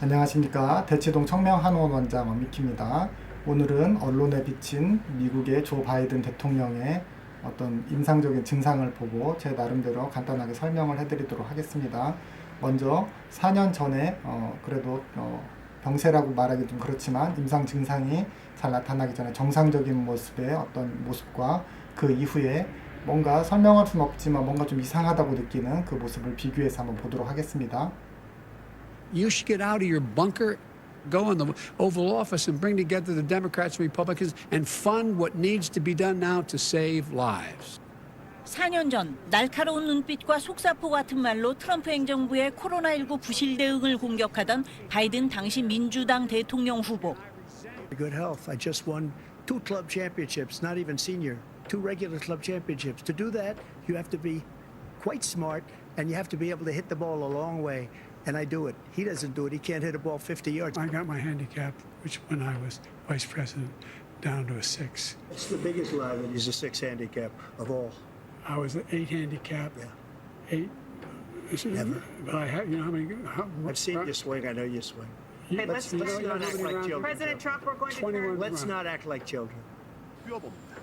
안녕하십니까 대치동 청명한의원 원장 엄미키입니다. 오늘은 언론에 비친 미국의 조 바이든 대통령의 어떤 임상적인 증상을 보고 제 나름대로 간단하게 설명을 해드리도록 하겠습니다. 먼저 4년 전에 어, 그래도 어, 병세라고 말하기 좀 그렇지만 임상 증상이 잘 나타나기 전에 정상적인 모습의 어떤 모습과 그 이후에 뭔가 설명할 수는 없지만 뭔가 좀 이상하다고 느끼는 그 모습을 비교해서 한번 보도록 하겠습니다. You should get out of your bunker, go in the Oval Office, and bring together the Democrats and Republicans and fund what needs to be done now to save lives. 4년 전 날카로운 눈빛과 속사포 같은 말로 트럼프 행정부의 코로나19 부실 대응을 공격하던 바이든 당시 민주당 대통령 후보. Good health. I just won two club championships, not even senior, two regular club championships. To do that, you have to be quite smart and you have to be able to hit the ball a long way. And I do it. He doesn't do it. He can't hit a ball 50 yards. I got my handicap, which when I was vice president, down to a six. It's the biggest lie that he's a six handicap of all. I was an eight handicap, Yeah. eight. Never. But I had, you know how many? How, I've seen you swing. I know you swing. You, let's- you let's know, you not know how act many like rounds- children. President Trump, we're going to 21 turn. Let's not act like children. 뛰어봅니다.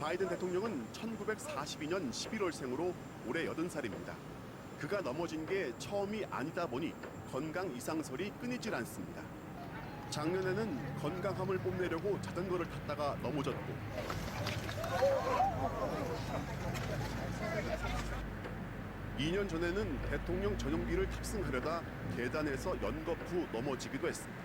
바이든 대통령은 1942년 11월생으로 올해 80살입니다. 그가 넘어진 게 처음이 아니다 보니 건강 이상설이 끊이질 않습니다. 작년에는 건강함을 뽐내려고 자전거를 탔다가 넘어졌고 2년 전에는 대통령 전용기를 탑승하려다 계단에서 연거푸 넘어지기도 했습니다.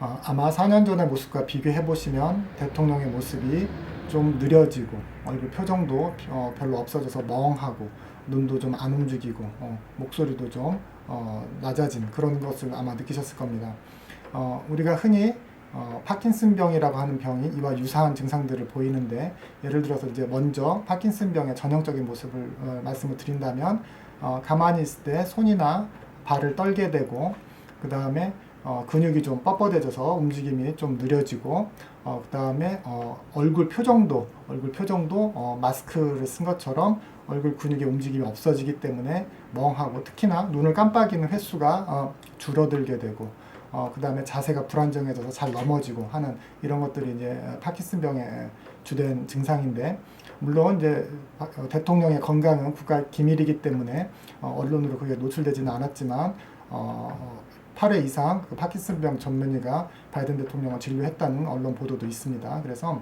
어, 아마 4년 전의 모습과 비교해 보시면 대통령의 모습이 좀 느려지고 얼굴 표정도 어, 별로 없어져서 멍하고 눈도 좀 안 움직이고 어, 목소리도 좀 어, 낮아진 그런 것을 아마 느끼셨을 겁니다. 어, 우리가 흔히 어, 파킨슨병이라고 하는 병이 이와 유사한 증상들을 보이는데 예를 들어서 이제 먼저 파킨슨병의 전형적인 모습을 어, 말씀을 드린다면 어, 가만히 있을 때 손이나 발을 떨게 되고 그 다음에 어, 근육이 좀 뻣뻣해져서 움직임이 좀 느려지고 어, 그 다음에 어, 얼굴 표정도 얼굴 표정도 어, 마스크를 쓴 것처럼 얼굴 근육의 움직임이 없어지기 때문에 멍하고 특히나 눈을 깜빡이는 횟수가 어, 줄어들게 되고 어, 그 다음에 자세가 불안정해져서 잘 넘어지고 하는 이런 것들이 이제 파킨슨병의 주된 증상인데 물론 이제 바- 어, 대통령의 건강은 국가 기밀이기 때문에 어, 언론으로 그게 노출되지는 않았지만 어, 8회 이상 그 파킨슨병 전문의가 바이든 대통령을 진료했다는 언론 보도도 있습니다. 그래서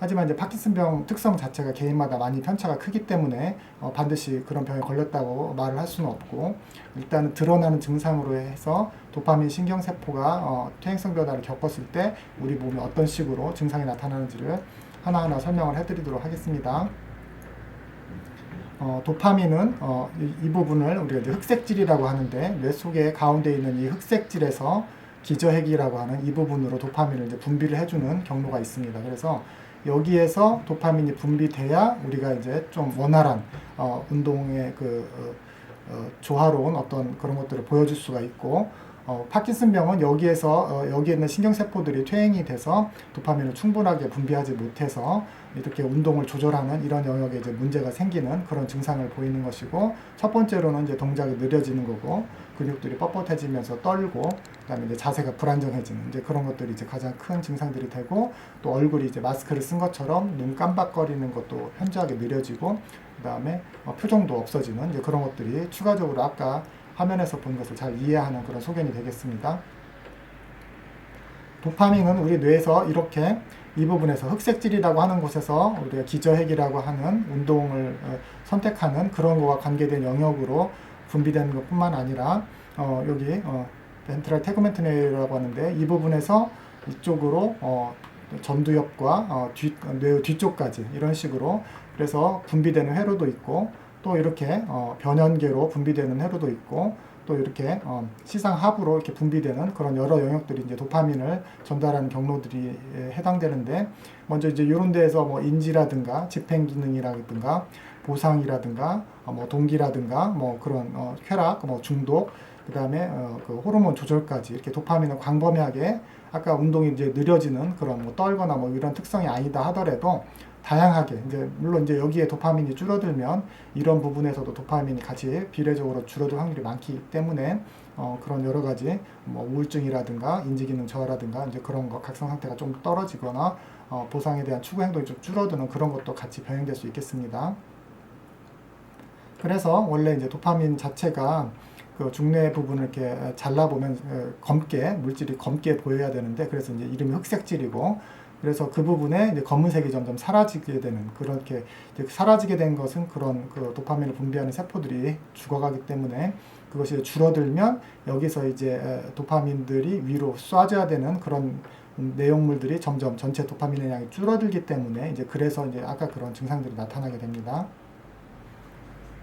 하지만 이제 파킨슨병 특성 자체가 개인마다 많이 편차가 크기 때문에 어, 반드시 그런 병에 걸렸다고 말을 할 수는 없고 일단은 드러나는 증상으로 해서 도파민 신경세포가 어, 퇴행성 변화를 겪었을 때 우리 몸에 어떤 식으로 증상이 나타나는지를 하나하나 설명을 해드리도록 하겠습니다. 어, 도파민은 어, 이, 이 부분을 우리가 이제 흑색질이라고 하는데 뇌 속에 가운데 있는 이 흑색질에서 기저핵이라고 하는 이 부분으로 도파민을 이제 분비를 해주는 경로가 있습니다. 그래서 여기에서 도파민이 분비돼야 우리가 이제 좀 원활한 어, 운동의 그 어, 어, 조화로운 어떤 그런 것들을 보여줄 수가 있고 어, 파킨슨 병은 여기에서 어, 여기에 있는 신경세포들이 퇴행이 돼서 도파민을 충분하게 분비하지 못해서 이렇게 운동을 조절하는 이런 영역에 이제 문제가 생기는 그런 증상을 보이는 것이고 첫 번째로는 이제 동작이 느려지는 거고 근육들이 뻣뻣해지면서 떨고 그다음에 이제 자세가 불안정해지는 이제 그런 것들이 이제 가장 큰 증상들이 되고 또 얼굴이 이제 마스크를 쓴 것처럼 눈 깜빡거리는 것도 현저하게 느려지고 그다음에 어, 표정도 없어지는 이제 그런 것들이 추가적으로 아까 화면에서 본 것을 잘 이해하는 그런 소견이 되겠습니다. 도파민은 우리 뇌에서 이렇게 이 부분에서 흑색질이라고 하는 곳에서 우리가 기저핵이라고 하는 운동을 어, 선택하는 그런 거와 관계된 영역으로 분비되는 것뿐만 아니라 어, 여기 어, 벤트랄 테그멘트네이라고 하는데 이 부분에서 이쪽으로 어, 전두엽과 어, 뒤, 뇌 뒤쪽까지 이런 식으로 그래서 분비되는 회로도 있고 또 이렇게 어, 변연계로 분비되는 회로도 있고 또 이렇게 어, 시상 하부로 이렇게 분비되는 그런 여러 영역들이 이제 도파민을 전달하는 경로들이 에, 해당되는데 먼저 이제 이런 데에서 뭐 인지라든가 집행 기능이라든가 보상이라든가 어, 뭐 동기라든가 뭐 그런 어, 쾌락, 뭐 중독, 그다음에 어, 그 호르몬 조절까지 이렇게 도파민을 광범위하게 아까 운동이 이제 느려지는 그런 뭐 떨거나 뭐 이런 특성이 아니다 하더라도 다양하게 이제 물론 이제 여기에 도파민이 줄어들면 이런 부분에서도 도파민이 같이 비례적으로 줄어들 확률이 많기 때문에 어, 그런 여러 가지 뭐 우울증이라든가 인지기능 저하라든가 이제 그런 거 각성 상태가 좀 떨어지거나 어, 보상에 대한 추구 행동이 좀 줄어드는 그런 것도 같이 병행될 수 있겠습니다. 그래서 원래 이제 도파민 자체가 그 중뇌 부분을 이렇게 잘라보면 어, 검게 물질이 검게 보여야 되는데 그래서 이제 이름이 흑색질이고 그래서 그 부분에 이제 검은색이 점점 사라지게 되는 그렇게 사라지게 된 것은 그런 그 도파민을 분비하는 세포들이 죽어가기 때문에 그것이 줄어들면 여기서 이제 에, 도파민들이 위로 쏴줘야 되는 그런 음, 내용물들이 점점 전체 도파민의 양이 줄어들기 때문에 이제 그래서 이제 아까 그런 증상들이 나타나게 됩니다.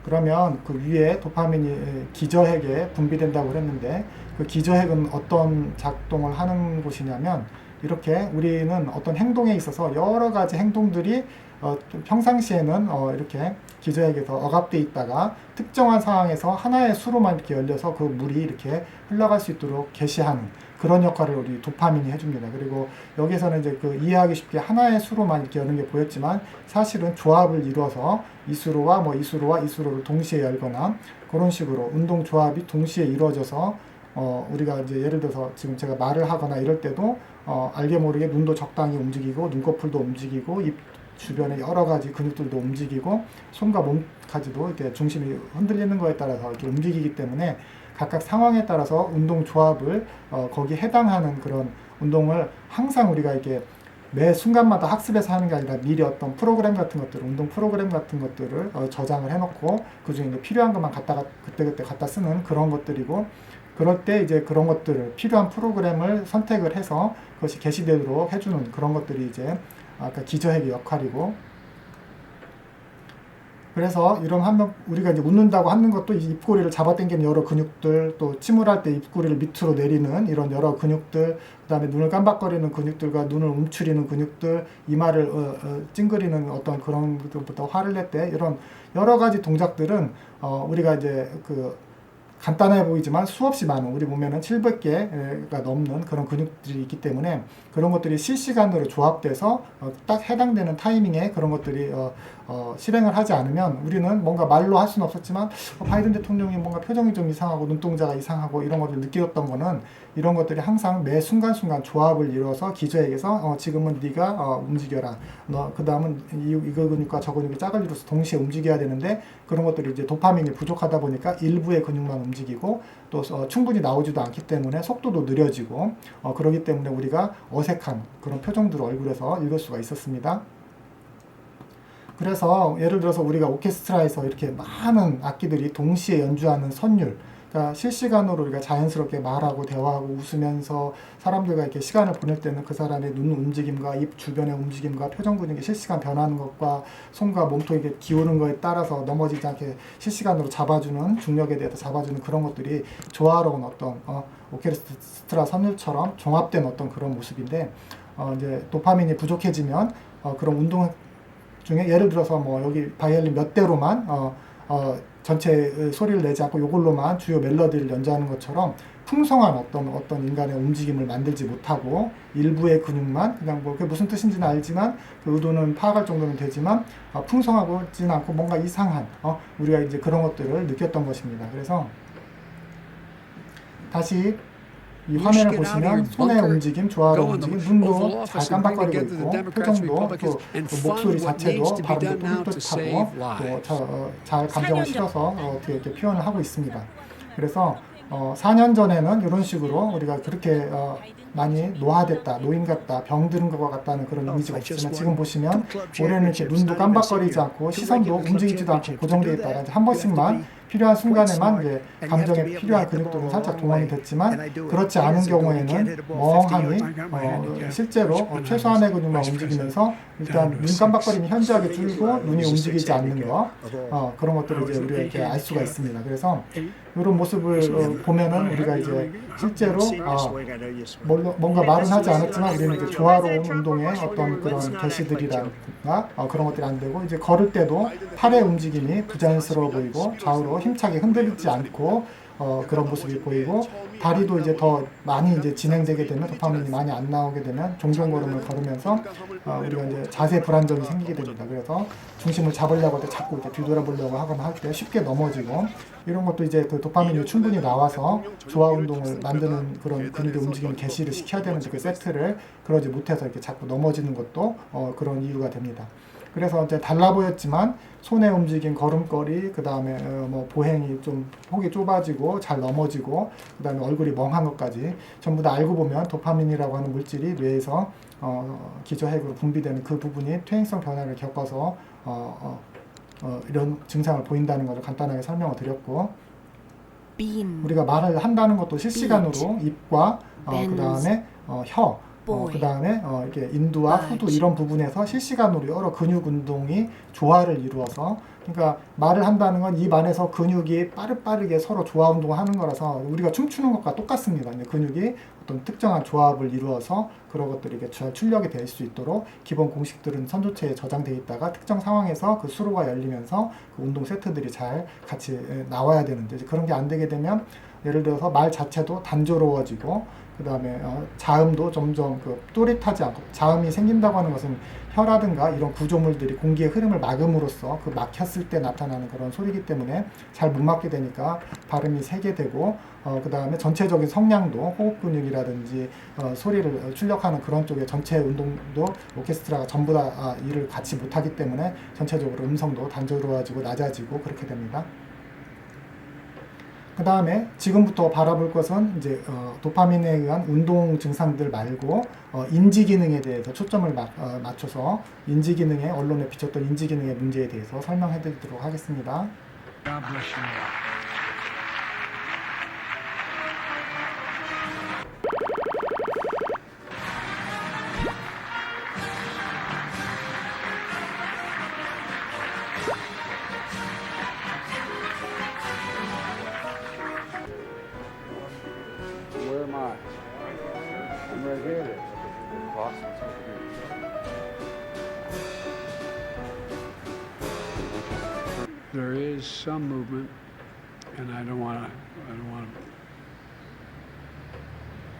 그러면 그 위에 도파민이 기저핵에 분비된다고 그랬는데 그 기저핵은 어떤 작동을 하는 곳이냐면 이렇게 우리는 어떤 행동에 있어서 여러 가지 행동들이 어, 좀 평상시에는 어, 이렇게 기저핵에서 억압돼 있다가 특정한 상황에서 하나의 수로만 이렇게 열려서 그 물이 이렇게 흘러갈 수 있도록 개시하는 그런 역할을 우리 도파민이 해줍니다. 그리고 여기서는 이제 그 이해하기 쉽게 하나의 수로만 이렇게 여는 게 보였지만 사실은 조합을 이루어서 이 수로와 뭐 이 수로와 이 수로를 동시에 열거나 그런 식으로 운동 조합이 동시에 이루어져서 어, 우리가 이제 예를 들어서 지금 제가 말을 하거나 이럴 때도 어, 알게 모르게 눈도 적당히 움직이고 눈꺼풀도 움직이고 입 주변에 여러 가지 근육들도 움직이고 손과 몸까지도 이렇게 중심이 흔들리는 거에 따라서 이렇게 움직이기 때문에 각각 상황에 따라서 운동 조합을 어, 거기에 해당하는 그런 운동을 항상 우리가 이렇게 매 순간마다 학습해서 하는 게 아니라 미리 어떤 프로그램 같은 것들, 운동 프로그램 같은 것들을 어, 저장을 해놓고 그 중에 필요한 것만 갖다가 그때그때 갖다 쓰는 그런 것들이고 그럴 때 이제 그런 것들을 필요한 프로그램을 선택을 해서 그것이 게시되도록 해주는 그런 것들이 이제 아까 기저핵의 역할이고. 그래서 이런 한번 우리가 이제 웃는다고 하는 것도 이 입꼬리를 잡아당기는 여러 근육들 또 침울할 때 입꼬리를 밑으로 내리는 이런 여러 근육들 그다음에 눈을 깜박거리는 근육들과 눈을 움츠리는 근육들 이마를 어, 어, 찡그리는 어떤 그런 것들부터 화를 낼 때 이런 여러 가지 동작들은 어, 우리가 이제 그 간단해 보이지만 수없이 많은 우리 몸에는 700개가 넘는 그런 근육들이 있기 때문에 그런 것들이 실시간으로 조합돼서 어, 딱 해당되는 타이밍에 그런 것들이 어, 어, 실행을 하지 않으면 우리는 뭔가 말로 할 수는 없었지만 어, 바이든 대통령이 뭔가 표정이 좀 이상하고 눈동자가 이상하고 이런 것을 느꼈던 거는 이런 것들이 항상 매 순간순간 조합을 이루어서 기저에게서 어, 지금은 네가 어, 움직여라. 너그 다음은 이, 이거 근육과 저 근육이 짝을 이루어서 동시에 움직여야 되는데 그런 것들이 이제 도파민이 부족하다 보니까 일부의 근육만 움직 이고 또 어, 충분히 나오지도 않기 때문에 속도도 느려지고 어, 그러기 때문에 우리가 어색한 그런 표정들을 얼굴에서 읽을 수가 있었습니다. 그래서 예를 들어서 우리가 오케스트라에서 이렇게 많은 악기들이 동시에 연주하는 선율, 그러니까 실시간으로 우리가 자연스럽게 말하고 대화하고 웃으면서 사람들과 이렇게 시간을 보낼 때는 그 사람의 눈 움직임과 입 주변의 움직임과 표정 근육이 실시간 변하는 것과 손과 몸통이 이렇게 기우는 거에 따라서 넘어지지 않게 실시간으로 잡아주는 중력에 대해서 잡아주는 그런 것들이 조화로운 어떤 어, 오케스트라 선율처럼 종합된 어떤 그런 모습인데 어, 이제 도파민이 부족해지면 어, 그런 운동 중에 예를 들어서 뭐 여기 바이올린 몇 대로만 어, 어, 전체 소리를 내지 않고 이걸로만 주요 멜로디를 연주하는 것처럼 풍성한 어떤 어떤 인간의 움직임을 만들지 못하고 일부의 근육만 그냥 뭐 그게 무슨 뜻인지는 알지만 그 의도는 파악할 정도는 되지만 어, 풍성하지는 않고 뭔가 이상한 어, 우리가 이제 그런 것들을 느꼈던 것입니다. 그래서 다시 이 화면을 보시면 손의 움직임, 조화로운 움직임, 눈도 잘 깜박거리고 있고 표정도 또, 또 목소리 자체도 발음도 뚜렷하고 또잘 감정을 실어서 어, 어떻게 이렇게 표현을 하고 있습니다. 그래서 어, 4년 전에는 이런 식으로 우리가 그렇게 어, 많이 노화됐다, 노인 같다, 병드는 것 같다는 그런 이미지가 있지만 지금 보시면 올해는 이렇게 눈도 깜박거리지 않고 시선도 움직이지도 않고 고정되어 이제 한 번씩만 필요한 순간에만 이제 감정에 필요한 근육들은 살짝 동원이 됐지만 그렇지 않은 경우에는 멍하니 어, 실제로 어, 최소한의 근육만 움직이면서 일단 눈 깜박거림이 현저하게 줄고 눈이 움직이지 않는 거. 어, 그런 것들을 이제 우리가 이렇게 알 수가 있습니다. 그래서 이런 모습을 어, 보면은 우리가 이제 실제로 아, 뭔가 말은 하지 않았지만 우리는 이제 조화로운 운동의 어떤 그런 개시들이라든가 어, 그런 것들이 안 되고 이제 걸을 때도 팔의 움직임이 부자연스러워 보이고 좌우로 힘차게 흔들리지 않고 어, 그런 모습이 보이고 다리도 이제 더 많이 이제 진행되게 되면 도파민이 많이 안 나오게 되면 종종 걸음을 걸으면서 어, 우리가 이제 자세 불안정이 생기게 됩니다. 그래서 중심을 잡으려고 할 때 자꾸 이렇게 뒤돌아보려고 하거나 할 때 쉽게 넘어지고 이런 것도 이제 그 도파민이 충분히 나와서 조화 운동을 만드는 그런 근육의 움직임을 개시를 시켜야 되는데 그 세트를 그러지 못해서 이렇게 자꾸 넘어지는 것도 어, 그런 이유가 됩니다. 그래서 이제 달라 보였지만 손의 움직임, 걸음걸이, 그 다음에 어, 뭐 보행이 좀 폭이 좁아지고 잘 넘어지고, 그 다음에 얼굴이 멍한 것까지 전부 다 알고 보면 도파민이라고 하는 물질이 뇌에서 어, 기저핵으로 분비되는 그 부분이 퇴행성 변화를 겪어서 어, 어, 어, 이런 증상을 보인다는 것을 간단하게 설명을 드렸고, 우리가 말을 한다는 것도 실시간으로 입과 어, 그 다음에 어, 혀, 어, 그 다음에 어, 이렇게 인두와 후두 budge. 이런 부분에서 실시간으로 여러 근육 운동이 조화를 이루어서 그러니까 말을 한다는 건 입 안에서 근육이 빠르빠르게 서로 조화 운동을 하는 거라서 우리가 춤추는 것과 똑같습니다. 근육이 어떤 특정한 조합을 이루어서 그런 것들이 이렇게 잘 출력이 될 수 있도록 기본 공식들은 선조체에 저장돼 있다가 특정 상황에서 그 수로가 열리면서 그 운동 세트들이 잘 같이 에, 나와야 되는데 그런 게 안 되게 되면 예를 들어서 말 자체도 단조로워지고 그 다음에 어, 자음도 점점 그 또릿하지 않고 자음이 생긴다고 하는 것은 혀라든가 이런 구조물들이 공기의 흐름을 막음으로써 그 막혔을 때 나타나는 그런 소리이기 때문에 잘 못 막게 되니까 발음이 세게 되고 어, 그 다음에 전체적인 성량도 호흡 근육이라든지 어, 소리를 출력하는 그런 쪽의 전체 운동도 오케스트라가 전부 다 아, 일을 같이 못하기 때문에 전체적으로 음성도 단조로워지고 낮아지고 그렇게 됩니다. 그 다음에 지금부터 바라볼 것은 이제 어, 도파민에 의한 운동 증상들 말고 어, 인지 기능에 대해서 초점을 마, 어, 맞춰서 인지 기능에 언론에 비쳤던 인지 기능의 문제에 대해서 설명해 드리도록 하겠습니다. There is some movement, and I don't want to. I don't want to.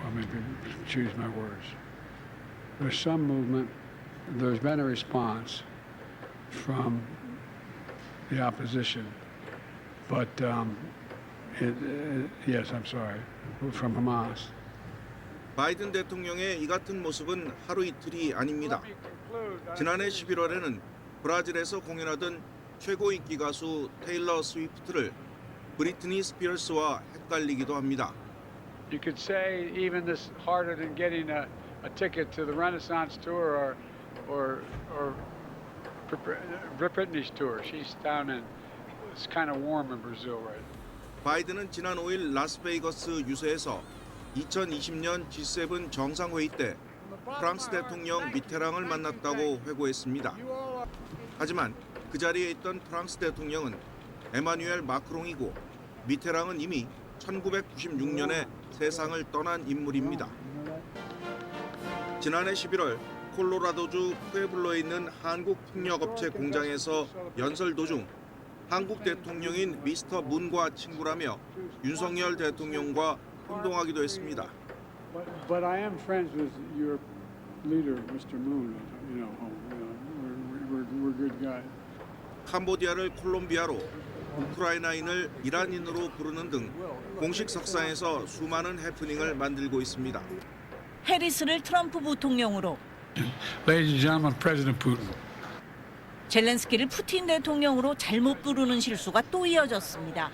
Well, maybe choose my words. There's some movement. There's been a response from the opposition, but um, it, uh, yes, I'm sorry, from Hamas. 바이든 대통령의 이 같은 모습은 하루 이틀이 아닙니다. 지난해 11월에는 브라질에서 공연하던 최고 인기 가수 테일러 스위프트를 브리트니 스피어스와 헷갈리기도 합니다. You could say even this harder than getting a, a ticket to the Renaissance tour or or or Brit- Britney's tour. She's down in it's kind of warm in Brazil right. 바이든은 지난 5일 라스베이거스 유세에서 2020년 G7 정상회의 때 프랑스 대통령 미테랑을 만났다고 회고했습니다. 하지만 그 자리에 있던 프랑스 대통령은 에마뉴엘 마크롱이고 미테랑은 이미 1996년에 세상을 떠난 인물입니다. 지난해 11월 콜로라도주 푸에블로에 있는 한국 풍력업체 공장에서 연설 도중 한국 대통령인 미스터 문과 친구라며 윤석열 대통령과 혼동하기도 했습니다. But, I am friends with your leader, Mr. Moon. You know we're, we're, we're good guys. 캄보디아를 콜롬비아로 우크라이나인을 이란인으로 부르는 등 공식 석상에서 수많은 해프닝을 만들고 있습니다. 해리스를 트럼프 부통령으로. 젤렌스키를 푸틴 대통령으로 잘못 부르는 실수가 또 이어졌습니다.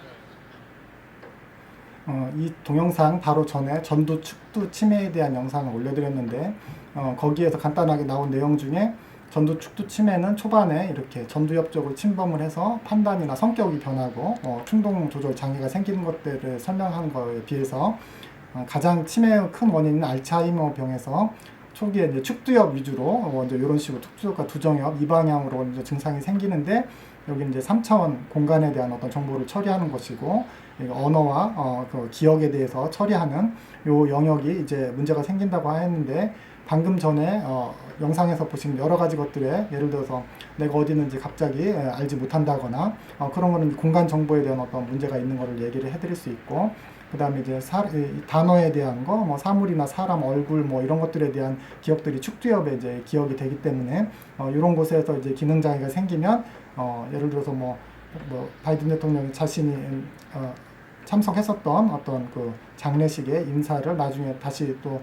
어, 이 동영상 바로 전에 전두 축두 치매에 대한 영상을 올려드렸는데 어, 거기에서 간단하게 나온 내용 중에 전두 축두 치매는 초반에 이렇게 전두엽 쪽을 침범을 해서 판단이나 성격이 변하고 어, 충동 조절 장애가 생기는 것들을 설명한 거에 비해서 어, 가장 치매의 큰 원인은 알츠하이머 병에서 초기에 이제 축두엽 위주로 먼저 이런 식으로 축두엽과 두정엽 이 방향으로 이제 증상이 생기는데 여기 이제 3차원 공간에 대한 어떤 정보를 처리하는 것이고 이 언어와 어, 그 기억에 대해서 처리하는 요 영역이 이제 문제가 생긴다고 했는데 방금 전에 어, 영상에서 보신 여러 가지 것들에 예를 들어서 내가 어디 있는지 갑자기 에, 알지 못한다거나 어, 그런 거는 공간 정보에 대한 어떤 문제가 있는 거를 얘기를 해드릴 수 있고 그 다음에 이제 사, 이 단어에 대한 거, 뭐 사물이나 사람 얼굴 뭐 이런 것들에 대한 기억들이 축두엽에 이제 기억이 되기 때문에 어, 이런 곳에서 이제 기능 장애가 생기면 어, 예를 들어서 뭐, 뭐 바이든 대통령이 자신이 어, 참석했었던 어떤 그 장례식의 인사를 나중에 다시 또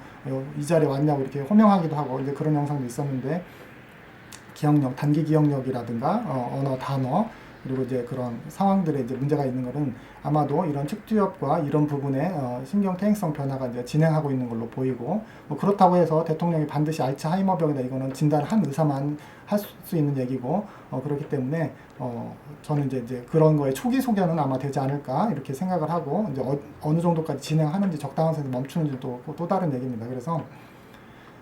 이 자리에 왔냐고 이렇게 호명하기도 하고 이제 그런 영상도 있었는데 기억력, 단기 기억력이라든가 어, 언어, 단어 그리고 이제 그런 상황들에 이제 문제가 있는 것은 아마도 이런 축두엽과 이런 부분에 어, 신경 퇴행성 변화가 이제 진행하고 있는 걸로 보이고 뭐 그렇다고 해서 대통령이 반드시 알츠하이머병이다 이거는 진단한 의사만 할 수 있는 얘기고 어, 그렇기 때문에 어, 저는 이제, 이제 그런 거에 초기 소견은 아마 되지 않을까 이렇게 생각을 하고 이제 어, 어느 정도까지 진행하는지 적당한 선에서 멈추는지 또, 또 다른 얘기입니다. 그래서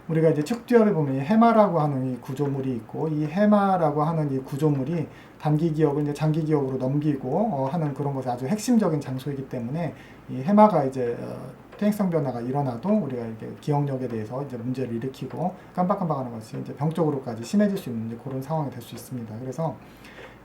우리가 이제 축두엽에 보면 이 해마라고 하는 이 구조물이 있고 이 해마라고 하는 이 구조물이 단기 기억을 이제 장기 기억으로 넘기고 어, 하는 그런 것이 아주 핵심적인 장소이기 때문에 이 해마가 이제 어, 퇴행성 변화가 일어나도 우리가 이제 기억력에 대해서 이제 문제를 일으키고 깜빡깜빡하는 것이 이제 병적으로까지 심해질 수 있는 그런 상황이 될 수 있습니다. 그래서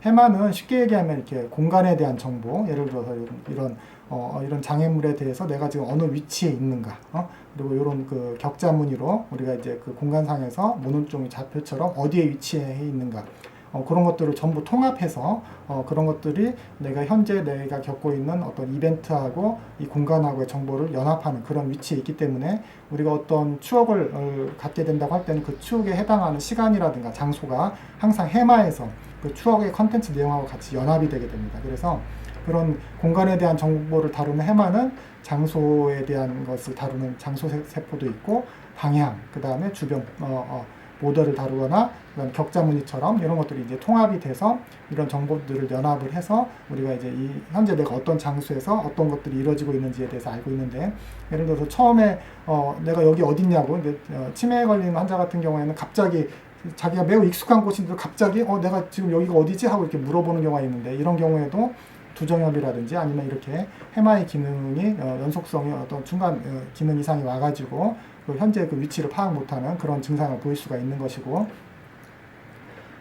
해마는 쉽게 얘기하면 이렇게 공간에 대한 정보, 예를 들어서 이런, 이런 어, 이런 장애물에 대해서 내가 지금 어느 위치에 있는가, 어? 그리고 이런 그 격자 무늬로 우리가 이제 그 공간상에서 모눈종이 좌표처럼 어디에 위치해 있는가, 어, 그런 것들을 전부 통합해서 어, 그런 것들이 내가 현재 내가 겪고 있는 어떤 이벤트하고 이 공간하고의 정보를 연합하는 그런 위치에 있기 때문에 우리가 어떤 추억을 어, 갖게 된다고 할 때는 그 추억에 해당하는 시간이라든가 장소가 항상 해마에서 그 추억의 컨텐츠 내용하고 같이 연합이 되게 됩니다. 그래서 그런 공간에 대한 정보를 다루는 해마는 장소에 대한 것을 다루는 장소 세- 세포도 있고 방향, 그 다음에 주변 어, 어, 모델을 다루거나 그다음 격자 무늬처럼 이런 것들이 이제 통합이 돼서 이런 정보들을 연합을 해서 우리가 이제 이 현재 내가 어떤 장소에서 어떤 것들이 이루어지고 있는지에 대해서 알고 있는데 예를 들어서 처음에 어, 내가 여기 어딨냐고 이제 어, 치매에 걸린 환자 같은 경우에는 갑자기 자기가 매우 익숙한 곳인데 갑자기 어 내가 지금 여기가 어디지? 하고 이렇게 물어보는 경우가 있는데 이런 경우에도 두정엽이라든지 아니면 이렇게 해마의 기능이 어, 연속성이 어떤 중간 어, 기능 이상이 와가지고 그 현재 그 위치를 파악 못하는 그런 증상을 보일 수가 있는 것이고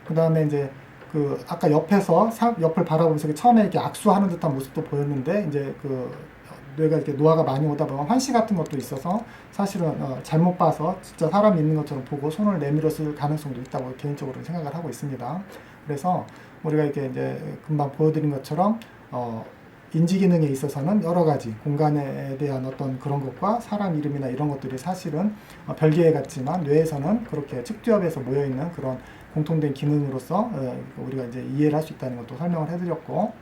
그 다음에 이제 그 아까 옆에서 사- 옆을 바라보면서 처음에 이렇게 악수하는 듯한 모습도 보였는데 이제 그 뇌가 이렇게 노화가 많이 오다 보면 환시 같은 것도 있어서 사실은 어, 잘못 봐서 진짜 사람이 있는 것처럼 보고 손을 내밀었을 가능성도 있다고 개인적으로 생각을 하고 있습니다. 그래서 우리가 이렇게 이제 금방 보여드린 것처럼 어, 인지 기능에 있어서는 여러 가지 공간에 대한 어떤 그런 것과 사람 이름이나 이런 것들이 사실은 어, 별개 같지만 뇌에서는 그렇게 측두엽에서 모여 있는 그런 공통된 기능으로서 어, 우리가 이제 이해를 할 수 있다는 것도 설명을 해드렸고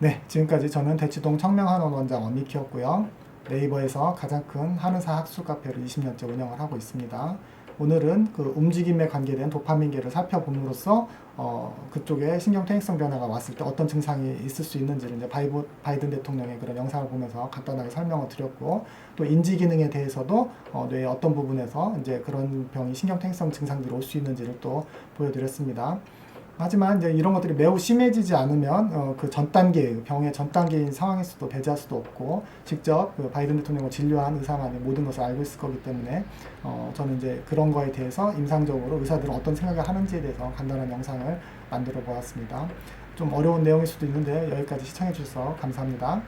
네 지금까지 저는 대치동 청명한원 원장 원미키였고요 네이버에서 가장 큰 한의사 학술 카페를 20년째 운영을 하고 있습니다. 오늘은 그 움직임에 관계된 도파민계를 살펴봄으로써 어, 그쪽에 신경퇴행성 변화가 왔을 때 어떤 증상이 있을 수 있는지를 이제 바이브, 바이든 대통령의 그런 영상을 보면서 간단하게 설명을 드렸고 또 인지 기능에 대해서도 어, 뇌의 어떤 부분에서 이제 그런 병이 신경퇴행성 증상들이 올 수 있는지를 또 보여드렸습니다. 하지만 이제 이런 것들이 매우 심해지지 않으면 어, 그 전 단계 병의 전 단계인 상황일 수도 배제할 수도 없고 직접 그 바이든 대통령을 진료한 의사만이 모든 것을 알고 있을 거기 때문에 어, 저는 이제 그런 거에 대해서 임상적으로 의사들은 어떤 생각을 하는지에 대해서 간단한 영상을 만들어 보았습니다. 좀 어려운 내용일 수도 있는데 여기까지 시청해 주셔서 감사합니다.